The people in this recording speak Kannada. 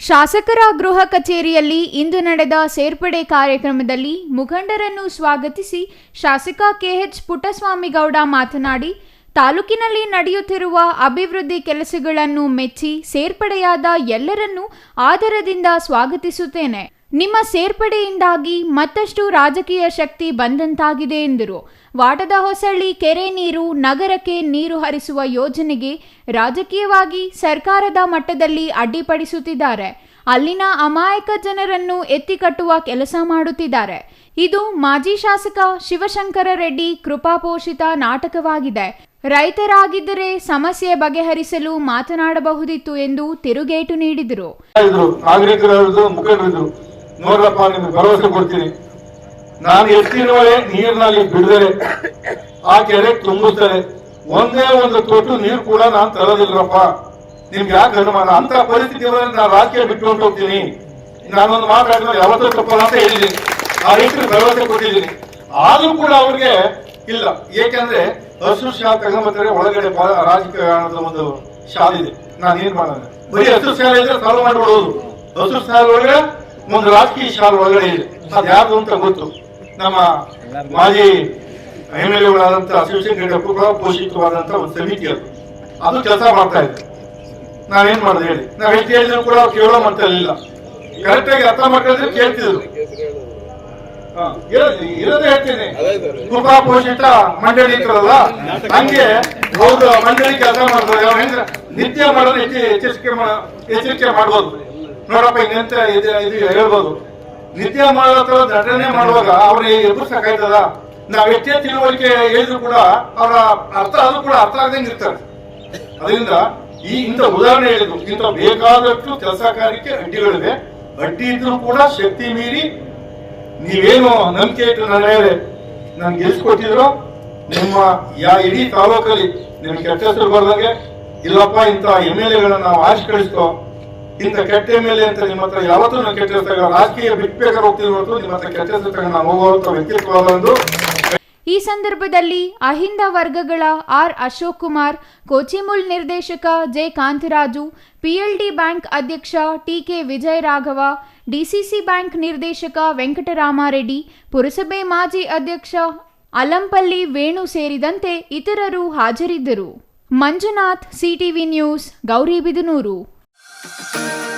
ಶಾಸಕರ ಗೃಹ ಕಚೇರಿಯಲ್ಲಿ ಇಂದು ನಡೆದ ಸೇರ್ಪಡೆ ಕಾರ್ಯಕ್ರಮದಲ್ಲಿ ಮುಖಂಡರನ್ನು ಸ್ವಾಗತಿಸಿ ಶಾಸಕ ಕೆಎಚ್ ಪುಟ್ಟಸ್ವಾಮಿಗೌಡ ಮಾತನಾಡಿ, ತಾಲೂಕಿನಲ್ಲಿ ನಡೆಯುತ್ತಿರುವ ಅಭಿವೃದ್ಧಿ ಕೆಲಸಗಳನ್ನು ಮೆಚ್ಚಿ ಸೇರ್ಪಡೆಯಾದ ಎಲ್ಲರನ್ನೂ ಆದರದಿಂದ ಸ್ವಾಗತಿಸುತ್ತೇನೆ. ನಿಮ್ಮ ಸೇರ್ಪಡೆಯಿಂದಾಗಿ ಮತ್ತಷ್ಟು ರಾಜಕೀಯ ಶಕ್ತಿ ಬಂದಂತಾಗಿದೆ ಎಂದರು. ವಾಟದ ಹೊಸಳ್ಳಿ ಕೆರೆ ನೀರು ನಗರಕ್ಕೆ ನೀರು ಹರಿಸುವ ಯೋಜನೆಗೆ ರಾಜಕೀಯವಾಗಿ ಸರ್ಕಾರದ ಮಟ್ಟದಲ್ಲಿ ಅಡ್ಡಿಪಡಿಸುತ್ತಿದ್ದಾರೆ. ಅಲ್ಲಿನ ಅಮಾಯಕ ಜನರನ್ನು ಎತ್ತಿಕಟ್ಟುವ ಕೆಲಸ ಮಾಡುತ್ತಿದ್ದಾರೆ. ಇದು ಮಾಜಿ ಶಾಸಕ ಶಿವಶಂಕರ ರೆಡ್ಡಿ ಕೃಪಾಪೋಷಿತ ನಾಟಕವಾಗಿದೆ. ರೈತರಾಗಿದ್ದರೆ ಸಮಸ್ಯೆ ಬಗೆಹರಿಸಲು ಮಾತನಾಡಬಹುದಿತ್ತು ಎಂದು ತಿರುಗೇಟು ನೀಡಿದರು. ನೋಡ್ರಪ್ಪ, ನಿಮ್ಗೆ ಭರವಸೆ ಕೊಡ್ತೀನಿ. ನಾನು ಎಷ್ಟಿರುವರೆ ನೀರಿನಲ್ಲಿ ಬಿಡಿದರೆ ಆ ಕೆರೆ ತುಂಬುತ್ತದೆ. ಒಂದೇ ಒಂದು ತೊಟ್ಟು ನೀರು ಕೂಡ ನಾನು ತರೋದಿಲ್ಲರಪ್ಪ. ನಿಮ್ಗೆ ಯಾಕೆ ಅನುಮಾನ? ಅಂತ ಪರಿಸ್ಥಿತಿ ನಾನು ರಾಜಕೀಯ ಬಿಟ್ಕೊಂಡು ಹೋಗ್ತೀನಿ. ನಾನೊಂದು ಮಾತಾಡಿದ್ರೆ ಯಾವತ್ತೂ ತಪ್ಪಲ್ಲ ಅಂತ ಹೇಳಿದ್ದೀನಿ. ಆ ರೈತರು ಭರವಸೆ ಕೊಟ್ಟಿದ್ದೀನಿ. ಆದ್ರೂ ಕೂಡ ಅವ್ರಿಗೆ ಇಲ್ಲ. ಏಕೆಂದ್ರೆ ಹಸು ಶಾಲೆ ಒಳಗಡೆ ರಾಜಕೀಯ ರಾಜಕಾರಣದ ಒಂದು ಶಾಲೆ ಇದೆ. ನಾನು ಏನ್ ಮಾಡೋಣ ಬರೀ ಹಸು ಶಾಲೆ ಇದ್ರೆ ಸಾಲ್ವ್ ಮಾಡ್ಬಿಡೋದು. ಹಸು ಶಾಲೆ ಒಳಗಡೆ ಒಂದು ರಾಜಕೀಯ ಶಾಲೆ ಒಳಗಡೆ ಇದೆ. ಅದು ಯಾರ್ದು ಅಂತ ಗೊತ್ತು. ನಮ್ಮ ಮಾಜಿ ಎಂ ಎಲ್ ಕೂಡ ಪೋಷಿತವಾದಂತ ಒಂದು ಸಮಿತಿ ಅದು. ಅದು ಕೆಲಸ ಮಾಡ್ತಾ ಇದೆ. ನಾವೇನ್ ಮಾಡೋದು ಹೇಳಿ. ನಾವ್ ಎಷ್ಟು ಹೇಳಿದ್ರು ಕೂಡ ಅವ್ರು ಕೇಳೋ ಕರೆಕ್ಟ್ ಆಗಿ ಅರ್ಥ ಮಾಡ್ಕೊಂಡ್ರೆ ಕೇಳ್ತಿದ್ರು. ಇರೋದು ಹೇಳ್ತೀನಿ. ಕೃಪಾ ಪೋಷಿತ ಮಂಡಳಿ ಇತ್ತಲ್ಲ ಹಂಗೆ ಹೌದು ಮಂಡಳಿ ಕೆಲಸ ಮಾಡ್ತಾರೆ. ನಿತ್ಯ ಮಾಡೋದು ಎಚ್ಚರಿಕೆ ಎಚ್ಚರಿಕೆ ಮಾಡ್ಬೋದು. ನೋಡಪ್ಪ, ಇನ್ನಂತ ಇದು ಹೇಳ್ಬೋದು. ನಿತ್ಯ ಮಾಡೋ ನಟನೆ ಮಾಡುವಾಗ ಅವ್ರಿಗೆ ಎದುರ್ಸಕ್ಕಾಯ್ತದ? ನಾವ್ ಎಷ್ಟೇ ತಿಳುವಳಿಕೆ ಹೇಳಿದ್ರು ಕೂಡ ಅವರ ಅರ್ಥ ಅದು ಕೂಡ ಅರ್ಥ ಆಗದಂಗೆ ಇರ್ತಾರೆ ಅದರಿಂದ ಈ ಇಂಥ ಉದಾಹರಣೆ ಹೇಳಿದ್ರು ಇಂಥ ಬೇಕಾದಷ್ಟು ಕೆಲಸ ಕಾರ್ಯಕ್ಕೆ ಅಡ್ಡಿಗಳಿವೆ ಅಡ್ಡಿ ಇದ್ರೂ ಕೂಡ ಶಕ್ತಿ ಮೀರಿ ನೀವೇನು ನಂಬಿಕೆ ಇಟ್ಟು ನನ್ನ ಹೇಳಿ, ನಾನು ಗೆಲ್ಸ್ಕೊಟ್ಟಿದ್ರು, ನಿಮ್ಮ ಯಾ ಇಡೀ ತಾಲೂಕಲ್ಲಿ ನಿಮ್ಗೆ ಕೆಟ್ಟ ಹೆಸರು ಬರ್ದಂಗೆ ಇಲ್ಲಪ್ಪ, ಇಂಥ ಎಂ ಎಲ್ ಎಗಳನ್ನ ನಾವು ಆಶ್ ಕಳಿಸ್ಕೋ ಇಂಥ ಕೆಟ್ಟ ಎಂ ಎಲ್ ಅಂತ ನಿಮ್ಮ ಹತ್ರ ಯಾವತ್ತೂ ನಾನು ಕೆಟ್ಟ ಹೆಸರು ತಗೊಳ್ಳಲ್ಲ. ರಾಜಕೀಯ ಬಿಟ್ಬೇಕಾದ್ರೆ ಹೋಗ್ತೀನಿ ಹೊರತು ನಿಮ್ಮ ಹತ್ರ ಕೆಟ್ಟ ಹೆಸರು ನಾನು ಹೋಗುವಂತ ವ್ಯಕ್ತಿತ್ವ ಅಲ್ಲ ಎಂದು ಈ ಸಂದರ್ಭದಲ್ಲಿ ಅಹಿಂದ ವರ್ಗಗಳ ಆರ್ ಅಶೋಕ್ ಕುಮಾರ್ ಕೋಚಿಮುಲ್ ನಿರ್ದೇಶಕ ಜೆ ಕಾಂತರಾಜು, ಪಿಎಲ್ಡಿ ಬ್ಯಾಂಕ್ ಅಧ್ಯಕ್ಷ TK Vijaya Raghava DCC bank ನಿರ್ದೇಶಕ ವೆಂಕಟರಾಮಾರೆಡ್ಡಿ, ಪುರಸಭೆ ಮಾಜಿ ಅಧ್ಯಕ್ಷ ಅಲಂಪಲ್ಲಿ ವೇಣು ಸೇರಿದಂತೆ ಇತರರು ಹಾಜರಿದ್ದರು. Manjunath CTV news Gauribidanur Thank you.